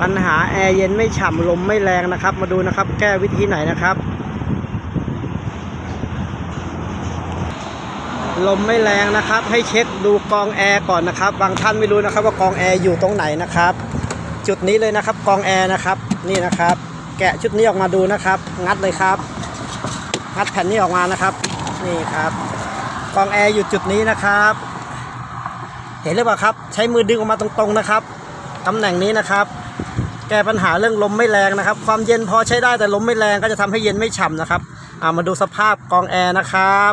ปัญหาแอร์เย็นไม่ฉ่ำลมไม่แรงนะครับ มาดูนะครับ แก้วิธีไหนนะครับ ลมไม่แรงนะครับ ให้เช็คดูกองแอร์ก่อนนะครับ บางท่านไม่รู้นะครับว่ากองแอร์อยู่ตรงไหนนะครับ จุดนี้เลยนะครับกองแอร์นะครับ นี่นะครับ แกะชุดนี้ออกมาดูนะครับ งัดเลยครับ งัดแผ่นนี้ออกมานะครับ นี่ครับกองแอร์อยู่จุดนี้นะครับ เห็นหรือเปล่าครับ ใช้มือดึงออกมาตรงๆนะครับตำแหน่งนี้นะครับ แก้ปัญหาเรื่องลมไม่แรงนะครับ ความเย็นพอใช้ได้แต่ลมไม่แรงก็จะทำให้เย็นไม่ฉ่ำนะครับามาดูสภาพกองแอร์นะครับ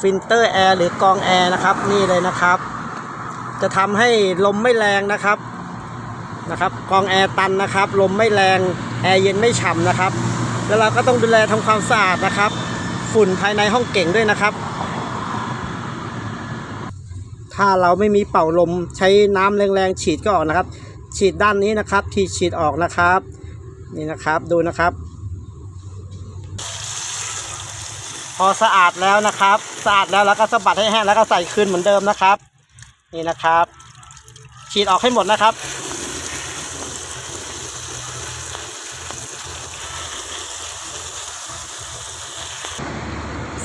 ฟิลเตอร์แอร์หรือกองแอร์นะครับนี่เลยนะครับ จะทำให้ลมไม่แรงนะครับนะครับกองแอร์ตันนะครับ ลมไม่แรงแอร์เย็นไม่ฉ่ำนะครับ แล้วเราก็ต้องดูแลทำความสะอาดนะครับ ฝุ่นภายในห้องเก่งด้วยนะครับ ถ้าเราไม่มีเป่าลมใช้น้ำแรงๆฉีดก็ออกนะครับ ฉีดด้านนี้นะครับ ที่ฉีดออกนะครับ นี่นะครับดูนะครับ พอสะอาดแล้วนะครับ สะอาดแล้วแล้วก็สะบัดให้แห้งแล้วก็ใส่คืนเหมือนเดิมนะครับ นี่นะครับ ฉีดออกให้หมดนะครับ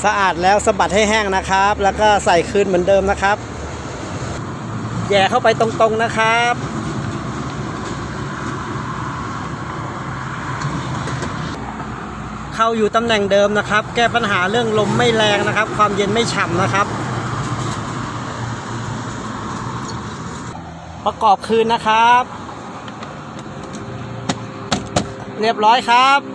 สะอาดแล้วสะบัดให้แห้งนะครับ แล้วก็ใส่คืนเหมือนเดิมนะครับ แย่เข้าไปตรงๆนะครับ เข้าอยู่ตำแหน่งเดิมนะครับ แก้ปัญหาเรื่องลมไม่แรงนะครับ ความเย็นไม่ฉ่ำนะครับ ประกอบคืนนะครับ เรียบร้อยครับ